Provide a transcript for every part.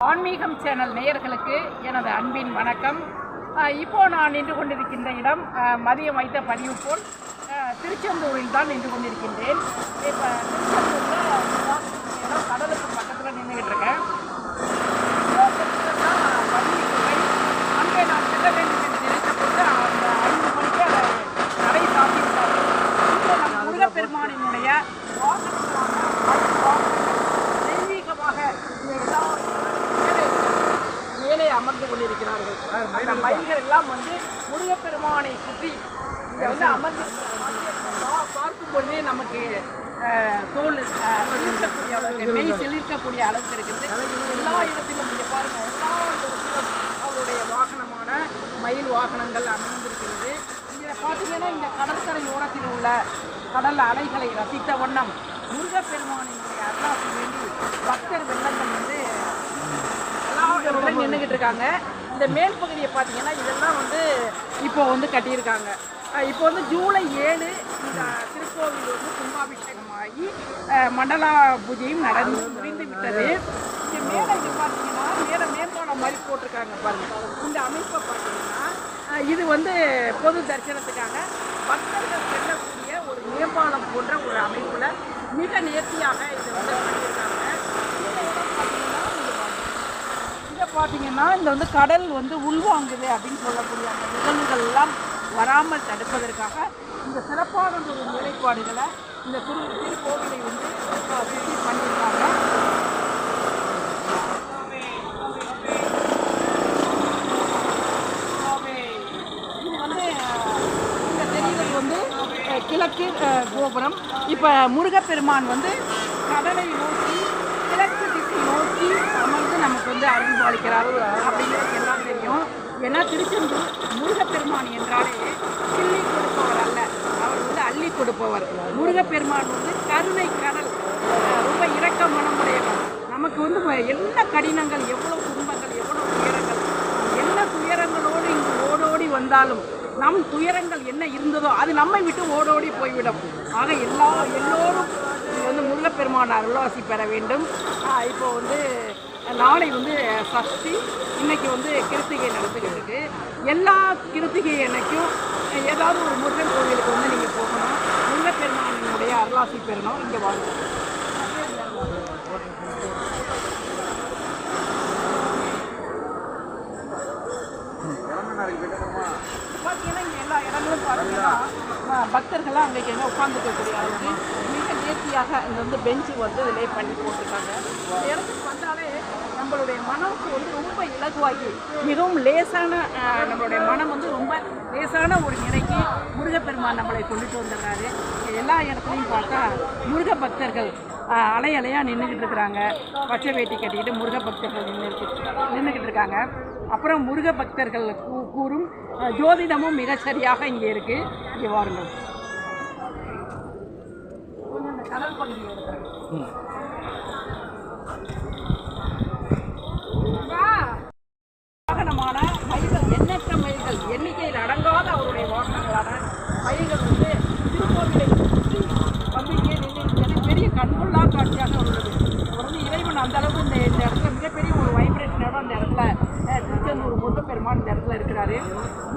ஆன்மீகம் சேனல் நேயர்களுக்கு எனது அன்பின் வணக்கம். இப்போ நான் நின்று கொண்டிருக்கின்ற இடம் மதியம் வைத்த பதிவு போல் திருச்செந்தூரில் தான் நின்று கொண்டிருக்கின்றேன். இப்போ திருச்செந்தூரில் கடலுக்கு பக்கத்தில் நின்றுக்கிட்டு இருக்கேன் அங்கே நான் செல்ல வேண்டும் என்று நினைத்த போது அந்த ஐந்து மணிக்கு அதை நடை சாத்திவிட்டார்கள் இங்கே நம் முருகப்பெருமானினுடைய வாகனங்களான ஐந்து வாகனங்கள் தெய்வீகமாக இந்த எல்லா மேலே மேலே அமர்ந்து கொண்டிருக்கிறார்கள் அந்த மயில்கள் எல்லாம் வந்து முருகப்பெருமானை சுற்றி இங்கே வந்து அமர்ந்து பார்க்கும் பொழுதே நமக்கு தோல் அஹ், அளவுக்கு மெய் சிலிர்க்கக்கூடிய அளவுக்கு இருக்குது. எல்லா இடத்திலும் இங்கே பாருங்கள் எல்லா இடத்திலும் அவருடைய வாகனமான மயில் வாகனங்கள் அமைந்திருக்கிறது. இங்கே பார்த்தீங்கன்னா இந்த கடற்கரை ஓரத்தில் உள்ள கடல் அலைகளை ரசித்த வண்ணம் முருகப்பெருமானினுடைய அருளாசி வேண்டி பக்தர் வெள்ளங்கள் வந்து எல்லா நின்றுக்கிட்டு இருக்காங்க. இந்த மேல் பகுதியை பார்த்தீங்கன்னா இதெல்லாம் வந்து இப்போ வந்து கட்டியிருக்காங்க. இப்போ வந்து ஜூலை ஏழு இந்த திருக்கோவில் வந்து கும்பாபிஷேகமாகி மண்டலா பூஜையும் நடந்து முடிந்து விட்டது இங்கே மேலே இது பார்த்தீங்கன்னா மேலே மேம்பாலம் மாதிரி போட்டிருக்காங்க பாருங்க. இந்த அமைப்பை பார்த்தீங்கன்னா இது வந்து பொது தரிசனத்துக்காக பக்தர்கள் செல்லக்கூடிய ஒரு மேம்பாலம் போன்ற ஒரு அமைப்பில் மிக நேர்த்தியாக இது வந்து பண்ணியிருக்காங்க இந்த இடம் பார்த்தீங்கன்னா இங்க பாருங்க. இதை பார்த்தீங்கன்னா இந்த வந்து கடல் வந்து உள்வாங்குது அப்படின்னு சொல்லக்கூடிய அந்த நிகழ்வுகள்லாம் வராமல் தடுப்பதற்காக இந்த சிறப்பான ஒரு நிலைப்பாடுகளை இந்த திரு திருக்கோவிலை வந்து அஹ், பண்ணியிருக்காங்க. இது வந்து இந்த வந்து கிழக்கு கோபுரம். இப்போ முருகப்பெருமான் வந்து கடலை நோக்கி கிழக்கு திசை நோக்கி அமர்ந்து நமக்கு வந்து அருள் பாலிக்கிறார் அப்படிங்கிறது எல்லாம் தெரியும். ஏன்னா திருச்செந்தூர் முருகப்பெருமான் என்றாலே கிள்ளி கொடுப்பவர் அல்ல. அவர் வந்து அள்ளி கொடுப்பவர். முருகப்பெருமான் வந்து கருணை கடல். ரொம்ப இரக்க மனமுடையவர். நமக்கு வந்து என்ன கடினங்கள் எவ்வளோ துன்பங்கள் எவ்வளோ துயரங்கள் என்ன துயரங்களோடு இங்கு ஓடோடி வந்தாலும் நம் துயரங்கள் என்ன இருந்ததோ அது நம்மை விட்டு ஓடோடி போய்விடும். ஆக எல்லா எல்லோரும் வந்து முருகப்பெருமான் அருளாசி பெற வேண்டும். இப்போ வந்து நாளை வந்து சஷ்டி. இன்னைக்கு வந்து கிருத்திகை நடந்துக்கிட்டு இருக்கு எல்லா கிருத்திகை அன்னைக்கும் ஏதாவது ஒரு முருகன் கோவிலுக்கு வந்து நீங்கள் போகணும். முருகப்பெருமானினுடைய அருளாசி பெறணும். இங்கே வாங்க. பார்த்தீங்கன்னா இங்கே எல்லா இடங்களும் பார்த்தீங்கன்னா பக்தர்கள்லாம் அங்கே எங்கே உட்காந்துக்கக்கூடிய அளவுக்கு மிக நேர்த்தியாக இங்கே வந்து பெஞ்சு வந்து இதிலே பண்ணி போட்டிருக்காங்க. இடத்துக்கு வந்தாலே நம்மளுடைய மனமுக்கு வந்து ரொம்ப இலகுவாகி மிகவும் லேசான நம்மளுடைய மனம் வந்து ரொம்ப லேசான ஒரு நிலைக்கு முருகப்பெருமான் நம்மளை கொண்டுட்டு வந்துடுறாரு. எல்லா இடத்துலையும் பார்த்தா முருக பக்தர்கள் அலை அலையாக நின்றுக்கிட்டு இருக்கிறாங்க. பச்சை வேட்டி கட்டிக்கிட்டு முருக பக்தர்கள் நின்று நின்றுக்கிட்டு இருக்காங்க. அப்புறம் முருக பக்தர்கள் கூ- கூறும் ஜோதிடமும் மிகச்சரியாக இங்கே இருக்குது இங்கே வாருங்கள் கடல் பகுதியில் இருக்கிறாங்க வா. வாகனமான மயில்கள் எண்ணற்ற மயில்கள் எண்ணிக்கையில் அடங்காத அவருடைய வாகனங்களான மயில்கள் வந்து திருக்கோவிலை சுற்றி வந்து இங்கே நின்று எனக்கு பெரிய கண்கொள்ளா காட்சியாக உள்ளது அவர் வந்து இறைவன் அந்த அளவுக்கு இந்த இந்த இடத்துல மிகப்பெரிய ஒரு வைப்ரேஷனோட அந்த இடத்துல அஹ், திருச்செந்தூர் முருகப்பெருமான் இந்த இடத்துல இருக்கிறாரு.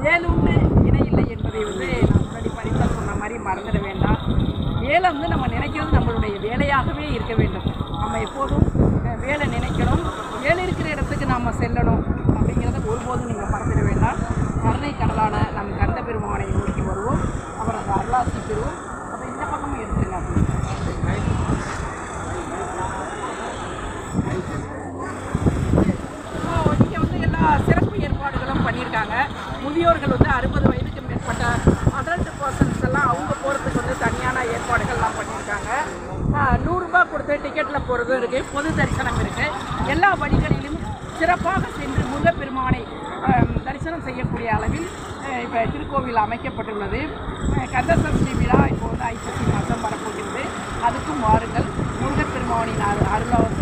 ஏழுண்டு இணை இல்லை என்பதை வந்து நான் முன்னாடி படித்த சொன்ன மாதிரி மறந்துட வேண்டாம். வேலை வந்து நம்ம நினைக்கிறது நம்மளுடைய வேலையாகவே இருக்க வேண்டும். நம்ம எப்போதும் வேலை நினைக்கணும். வேலை இருக்கிற இடத்துக்கு நாம் செல்லணும் அப்படிங்கிறத ஒருபோதும் நீங்கள் மறந்துட வேண்டாம். கருணை கடலான நம் கந்த பெருமானை நோக்கி வருவோம். அவரது அருளாசி பெறுவோம். அப்போ இந்த பக்கமும் எடுத்துங்க இங்கே நூறுரூபா டிக்கெட்டில் போகிறதும் இருக்குது பொது தரிசனம் இருக்குது எல்லா வழிகளிலும் சிறப்பாக சென்று முருகப்பெருமானை தரிசனம் செய்யக்கூடிய அளவில் இப்போ திருக்கோவில் அமைக்கப்பட்டுள்ளது. கந்தசஷ்டி விழா இப்போ வந்து ஐப்பசி மாதம் வரப்போகிறது. அதுக்கும் வாருங்கள். முருகப்பெருமானின் அரு அருளாசி